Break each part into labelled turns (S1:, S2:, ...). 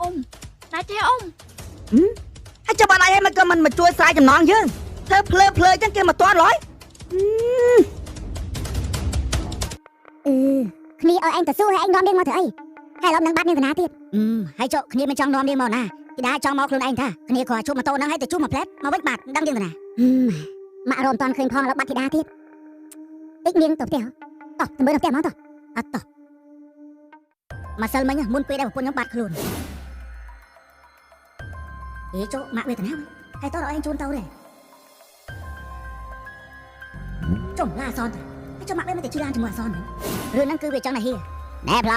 S1: អ៊ំណែទេអ៊ំ
S2: ហើយចុះបានអីហើយមិនក៏មិនមកជួយស្រាយចំណងយើងធ្វើភ្លើភ្លើចឹងគេមកតន់ឡើយ
S3: អឺគ្នាឲ្យឯងទៅសួរឲ្យឯងនាំនាងមកធ្វើអីហើយឡប់នឹងបាត់នាងកណាទៀត
S4: អឺហើយចុះគ្នាមិនចង់នាំនាងមកណាគេដែរចង់មកខ្លួនឯងថាគ្នាគ្រាន់ជួបម៉ូតូហ្នឹងឲ្យទៅជួបមកផ្លែតមកវិញបាត់មិនដឹងយើងទៅណា
S3: ហឹមម៉ាក់រមតាន់ឃើញផងឡប់បាត់ធីតាទៀតតិចនាងទៅផ្ទះតោះទៅមើលនៅផ្ទះមកតោះ
S4: អត់តោះ មកសិលមិញមុនពេលដែលប្រពន្ធខ្ញុំបាត់ខ្លួនអេចុះម៉ាក់វេទនាវិញហើយតោះឲ្យឯងជូនទៅទេចុះឡាអសនទៅហើយចុះម៉ាក់វេមិនទៅជិះឡានជាមួយអសនវិញរឿងហ្នឹងគឺវាចង់តែហៀណែផ្លោ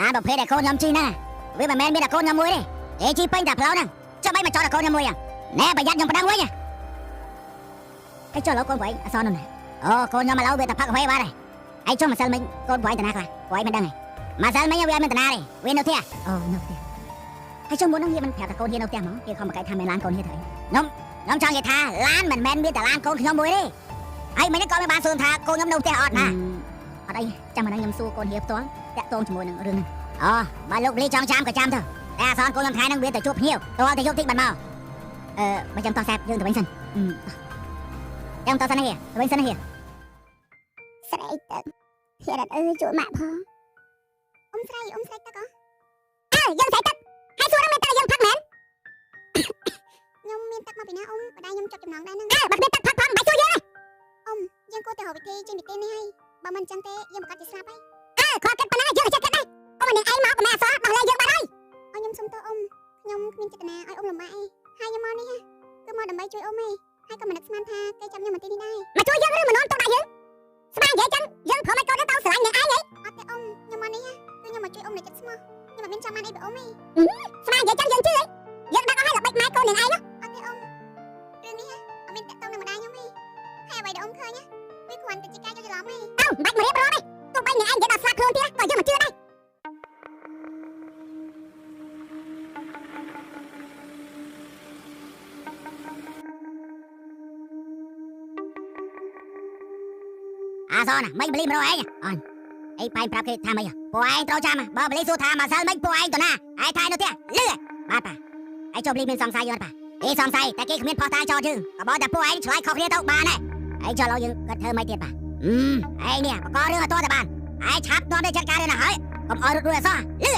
S4: ឡានប្រភេទដែលកូនខ្ញុំជិះណាវាមិនមែនមានតែកូនខ្ញុំមួយទេគេជិះពេញតែផ្លោហ្នឹងចុះមិនមកចោលតែកូនខ្ញុំមួយហ្នឹងណែប្រយ័ត្នខ្ញុំប៉ណ្ដឹងវិញហើយចុះលោកកូនប្រៃអសននោះណាអូកូនខ្ញុំឥឡូវវាតែផឹកកាហ្វេបាត់ហើយហើយចុះម្សិលមិញកូនប្រៃតាណាខ្លះប្រៃមិនដឹងទេ មកសិលមិញវាមិនតាណាទេវានៅផ្ទះអូនៅផ្ទះហើយចុះមុនហ្នឹងវាមិនប្រាប់តែកូនវានៅផ្ទះហ្មងគេខំមកកែថាមានឡានកូនវាទៅខ្ញុំខ្ញុំចង់និយាយថាឡានមិនមែនមានតែឡានកូនខ្ញុំមួយទេហើយមិញហ្នឹងក៏មិនបានសួរថាកូនខ្ញុំនៅផ្ទះអត់ណាអត់អីចាំមិនដឹងខ្ញុំសួរកូនវាផ្ទាល់តាក់ទងជាមួយនឹងរឿងហ្នឹងអូបើលោកលីចង់ចាំក៏ចាំទៅតែអសនកូនខ្ញុំថ្ងៃហ្នឹងវាទៅជួបភ្ញៀវទៅឲ្យទៅយកតិចបានមកអឺបើចាំតោះសាប់យើងទៅវិញសិនចាំតោះសិននេះទៅវិញសិននេះ
S3: ស្រែកទឹកធៀរ៉ាត់អើយជួយម៉ាក់ផង អ៊ំស្រែកអ៊ំស្រែកទឹកអើយើងស្រែកទឹកហើយសួរនឹងមែនតើយើងផឹកមែនខ្ញុំមានទឹកមកពីណាអ៊ំបដៃខ្ញុំចុចចំណងដែរហ្នឹងអើបាត់មានទឹកផឹកផងមិនបាច់សួរយើងទេអ៊ំយើងគួរតែរកវិធីចេញពីទីនេះហើយបើមិនចឹងទេយើងប្រកាសជាស្លាប់ហើយអើខកគិតប៉ុណ្ណាយើងចេះគិតដែរអ៊ំនឹងឯងមកក៏មិនអសបោះលែងយើងបាត់ហើយអ៊ំខ្ញុំសុំទោសអ៊ំខ្ញុំគ្មានចេតនាឲ្យអ៊ំលំបាកឯងហើយខ្ញុំមកនេះគឺមកដើម្បីជួយអ៊ំឯងហើយក៏មិននឹកស្មានថាគេចាប់ខ្ញុំមកទីនេះដែរមកជួយយើងឬមកនាំទុកដាក់យើង ខ្ញុំមិនមានចង់បានអីពីអ៊ំទេស្មាននិយាយចឹងយើងជឿហីយើងដឹងអស់ហើយល្បិចម៉ែកូននឹងឯងណាអត់ទេអ៊ំរឿងនេះអត់មានតកតងនឹងម្ដាយខ្ញុំទេហើយអ្វីដែលអ៊ំឃើញវាគ្រាន់តែជាការយល់ច្រឡំទេអើមិនបាច់មករៀបរាប់ទេទោះបីនឹងឯងនិយាយដល់ស្លាប់ខ្លួនទៀតក៏យើងមិនជឿដែរ
S4: អាសនមិនបលីមករកឯងអញអីបែងប្រាប់គេថាម៉េច ពួកឯងត្រូវចាំបើបលីសួរថាមកសិលមិនពួកឯងទៅណាឯងថៃនៅផ្ទះលឺបាទប៉ាឯងចូលបលីមានសង្ស័យយល់ប៉ាអេសង្ស័យតែគេគ្មានផោះតាចោលយើងក៏បើតែពួកឯងឆ្លើយខុសគ្នាទៅបានដែរឯងចូលឡូវយើងគាត់ធ្វើមិនទៀតប៉ាអឺឯងនេះបករឿងឲ្យតតែបានឯងឆាប់នាំទៅចាត់ការរឿងណាហើយកុំអោយរត់រួចអសោះលឺ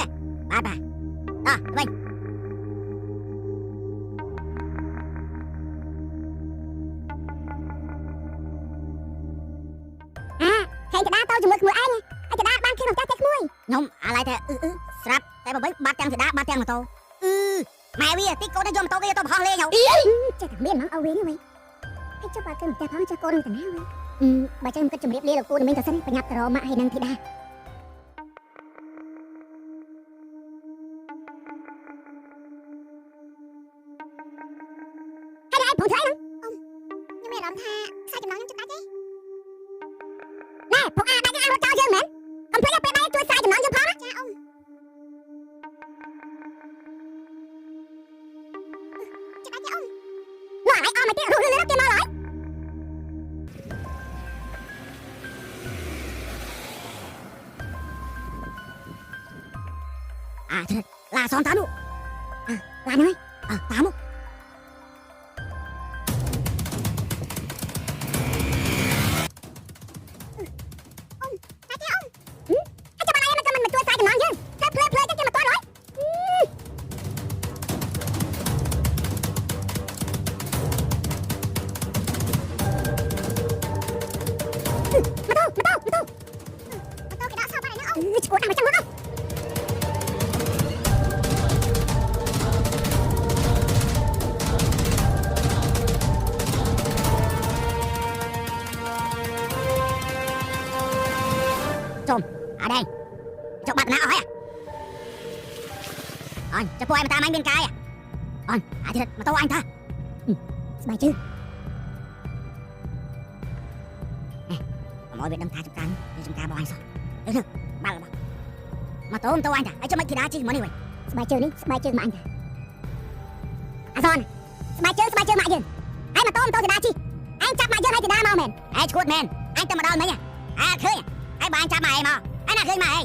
S4: បាទប៉ាតោះវិញ
S3: ហេងចដាទៅជាមួយក្មួយឯង
S4: ខ្ញុំអាឡ័យតែអឺអឺស្រាប់តែបើវិញបាត់ទាំងសេដាបាត់ទាំងម៉ូតូអឺម៉ែវាតិចកូនទៅយកម៉ូតូគេទៅបោះលេងហ៎
S3: ចេះតែមានហ្មងអើវិញវិញហើយចុះបើឃើញម្ចាស់ផងចាស់កូននឹងតាណាវិញបើចឹងគិតជម្រាបលាលោកគូនឹងមានតែសិនប្រញាប់ទៅរកម៉ាក់ហើយនឹងធីតា នោះឯងអមមកទៀតរុះលឿ
S4: ចុះបាត់ណាអស់ហើយអញចុះពួកឯងមកតាមអញមានកាយអញអាជិតម៉ូតូអញថា
S3: ស្បាយជឿ
S4: កុំឲ្យវាដឹងថាចំការនេះវាចំការបងអញសោះទៅទៅបាល់របស់ម៉ូតូម៉ូតូអញថាហើយចុះមិនធីតាជិះមកនេះវិញ
S3: ស្បាយជឿនេះស្បាយជឿមកអញតាអសនស្បាយជឿស្បាយជឿមកយើងហើយម៉ូតូម៉ូតូកដាជីឯងចាប់មកយើងឲ្យកដាមកមែន
S4: ឯងឈួតមែនអញទៅមកដល់មិញអើឃើញហើយបើអញចាប់មកឯងមកអញណាឃើញមកឯង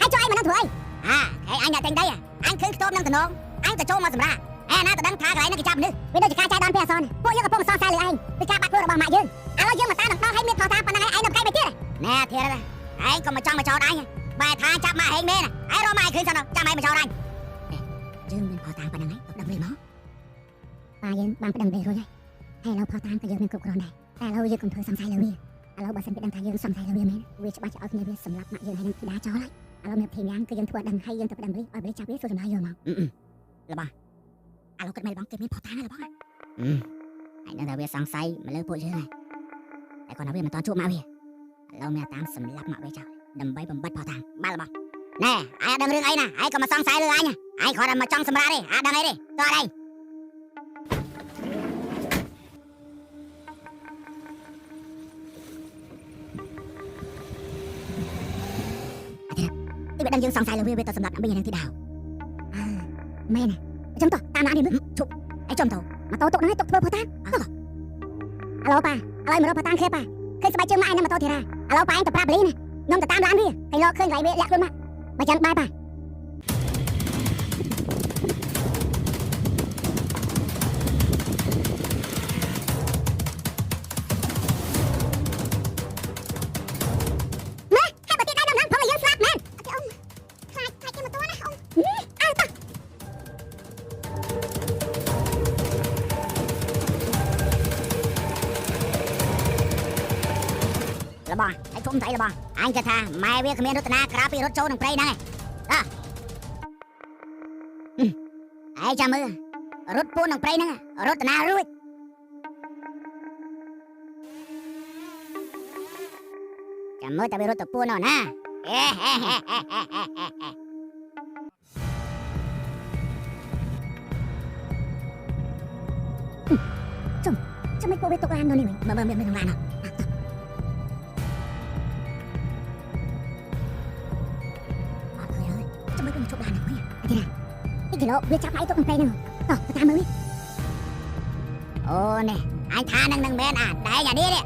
S3: ហើយចុះឯងមិនដឹងធ្វើអី
S4: អអាឯងអញតែទិញដីអញឃើញខ្ទមនឹងតំណងអញទៅចូលមកសម្រាប់ឯណាទៅដឹងថាកន្លែងហ្នឹងគេចាប់មនុស្សវាដូចជាការចាយដល់ពេលអសនពួកយើងកំពុងសង្ស័យលើឯងពីការបាក់ខ្លួនរបស់ម៉ាក់យើងឥឡូវយើងមកតាមនឹងដល់ឲ្យមានផោះតាប៉ុណ្ណឹងឯងនៅកែមិនទៀតណែធៀរឯងកុំមកចង់មកចោតអញបែរថាចាប់ម៉ាក់ហេងមែនឯងរកម៉ាក់ឯងឃើញសិនចាំឯងមកចោតអញយើងមានផោះតាប៉ុណ្ណឹងឯងទៅដឹងវិញមកប៉ាយើងបានប្តឹងវិញរួចហើយហើយឥឡូវផោះតាក៏យើងមានគ្រប់គ្រាន់ដែរតែឥឡូវយើងកុំធ្វើសង្ស័យលើវាឥឡូវបើសិនពីដឹងថាយើងសង្ស័យលើវាមែនវាច្បាស់ជាឲ្យគ្នាវាសម្លាប់ម៉ាក់យើងហើយនឹងធីតាចោលហើយ ឥឡូវមានធីយ៉ាងគឺយើងធ្វើដឹងហើយយើងទៅប្តឹងលីឲ្យលីចាប់វាសួរចម្លើយយកមករបស់ឥឡូវគិតមែនបងគេមានផោះតារបស់ហើយនឹងថាវាសង្ស័យមកលើពួកយើងហើយតែគាត់ថាវាមិនតន់ជួបម៉ាក់វាឥឡូវមានតាមសម្លាប់ម៉ាក់វាចោលដើម្បីបំបត្តិផោះតាបាល់របស់ណែអាយដឹងរឿងអីណាអាយក៏មកសង្ស័យលើអញអាយគ្រាន់តែមកចង់សម្រាប់ទេអាដឹងអីទេតើអី ទីវាដឹងយើងសង្ស័យលើវាវាទៅសម្រាប់ដើម្បីនឹងទីដៅអើមែនអញ្ចឹងតោះតាមណានេះមើលជប់អីចំទៅម៉ូតូទុកហ្នឹងឲ្យទុកធ្វើផោះតាឥឡូវប៉ាឥឡូវមករកផោះតាគ្នាប៉ាឃើញស្បែកជើងម៉ាក់ឯងនៅម៉ូតូធីរ៉ាឥឡូវប៉ាឯងទៅប្រាប់លីណាខ្ញុំទៅតាមឡានវាឃើញលោកឃើញកន្លែងវាលាក់ខ្លួនម៉ាក់បើចឹងបាយប៉ា ធំស្អីរបស់អញគិតថាម៉ែវាគ្មានរតនាក្រៅពីរត់ចូលនឹងព្រៃហ្នឹងឯងអើឯងចាំមើលរត់ពួននឹងព្រៃហ្នឹងរតនារួចចាំមើលតែវារត់ទៅពួននោះណាអេហេហេហេហេហេចាំមិនពួកវាទុកឡាននោះនេះមើលមើលមើលក្នុង អីគីឡូវាចាប់ឯងទុកក្នុងព្រៃហ្នឹងតោះទៅតាមមើលវិញអូនេះអញថានឹងនឹងមែនអាដែងអានេះនេះ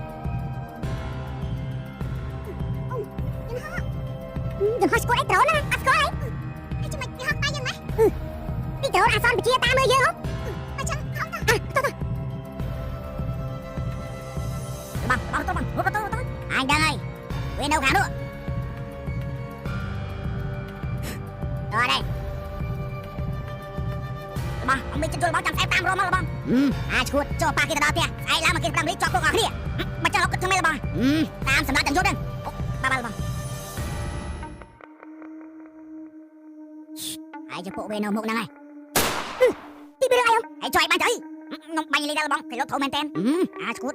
S4: យើងហោះស្គាល់អីដ្រូនណាអត់ស្គាល់អី
S3: ហើយចាំមិនគេហត់តែយ៉ាងម៉េច
S4: ពីដ្រូន អាសនពជាតាមមើលយើងហ៎
S3: អញ្ចឹងអ៊ំ
S4: បងបងទៅបងរត់ទៅទៅអញដឹងហើយវានៅខាងនោះទៅ đây បងអមេជួយបងចាំស្អែកតាមរមមកបងអាឈួតចូលប៉ាគេទៅដល់ផ្ទះស្អែកឡើងមកគេតាមរីជាប់ពួកអស់គ្នាមកចោលគិតធ្វើម៉េចបងតាមសម្រាប់ទាំងយប់ហ្នឹងបាទបាទបងហើយជាពួកវានៅមុខហ្នឹងហើយទីពីរឿងអីហើយជួយបានទៅខ្ញុំបាញ់លីដល់បងគេលុតធំមែនតើអាឈួត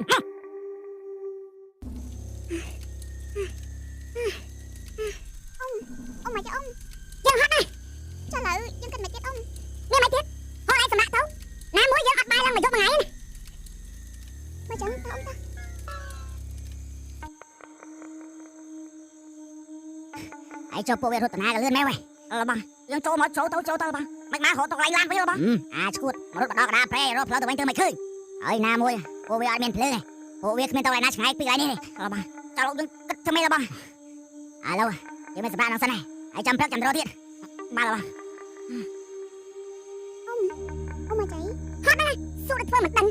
S4: ឯង
S3: ចូ
S4: លពួកវារត់តាក៏លឿនមែនវ៉ៃអើបងយើងចូលមកចូលទៅចូលទៅបងមិនមករត់ទៅកន្លែងឡានវិញបងអាឈួតរត់បដកដាព្រែរត់ផ្លូវទៅវិញទៅមិនឃើញហើយណាមួយពួកវាអត់មានភ្លើងទេពួកវាគ្មានទៅឯណាឆ្ងាយពីកន្លែងនេះទេអើបងចូលលោកយើងគិតធ្វើម៉េចបងឥឡូវយើងមិនសម្រាប់នឹងសិនទេហើយចាំព្រឹកចាំរត់ទៀតបាទបង
S3: អ៊ំមកចៃ
S4: សួរធ្វើមិនដឹង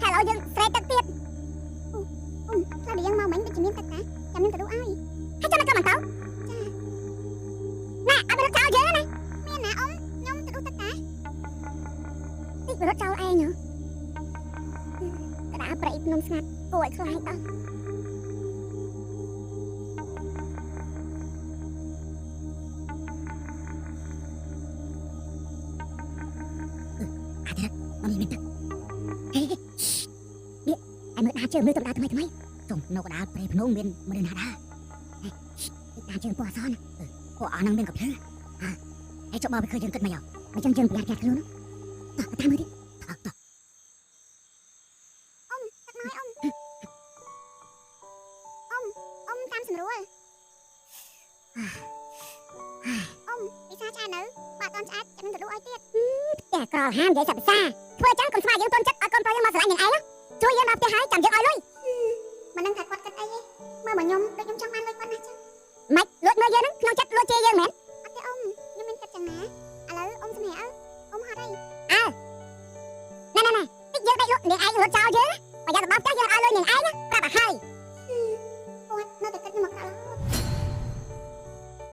S4: ហើយឥឡូវយើងស្រែកទឹកទៀត
S3: អ៊ំខ្លះដែលយើងមកមិញដូចជាមានទឹកណាចាំខ្ញុំទៅឌូឲ្យ
S4: ហើយចាំមិនក៏មិនទៅណែ អត់មានរត់ចោលយើងណា
S3: មានណាអ៊ំខ្ញុំទៅឌូទឹកណា
S4: តិចរត់ចោលឯងហ៎ក្តារប្រៃភ្នំស្ងាត់គួរឲ្យខ្លាចដល់អានេះមកមានទឹកហេនេះអញមើលដាជើងមើលទៅដាថ្មីថ្មីចុំនៅកដាព្រៃភ្នំមានមានណាដាដាជើងពណ៌អសន ពណ៌អស់ហ្នឹងមានកំភ្លើហើយចុះបើវាឃើញយើងគិតមិនអត់បើចឹងយើងប្រយ័ត្នកាត់ខ្លួនតោះតាមមើលទៀតតោះតោះ
S3: ទឹកណយអ៊ំអ៊ំអ៊ំតាមស្រួលអ៊ំពិសាឆ្អែតនៅបើអត់តន់ឆ្អែតចាំខ្ញុំទៅឌូឲ្យទៀត
S4: តែក្រហាមនិយាយសັບភាសាធ្វើចឹងកុំស្មាយើងទុនចិត្តឲ្យកូនប្រុសយើងមកស្រឡាញ់យើងឯងជួយយើងមកផ្ទះហើយចាំយើងឲ្យលុយ
S3: មិនដឹងថាគាត់គិតអីទេមើលមកខ្ញុំដូចខ្ញុំចង់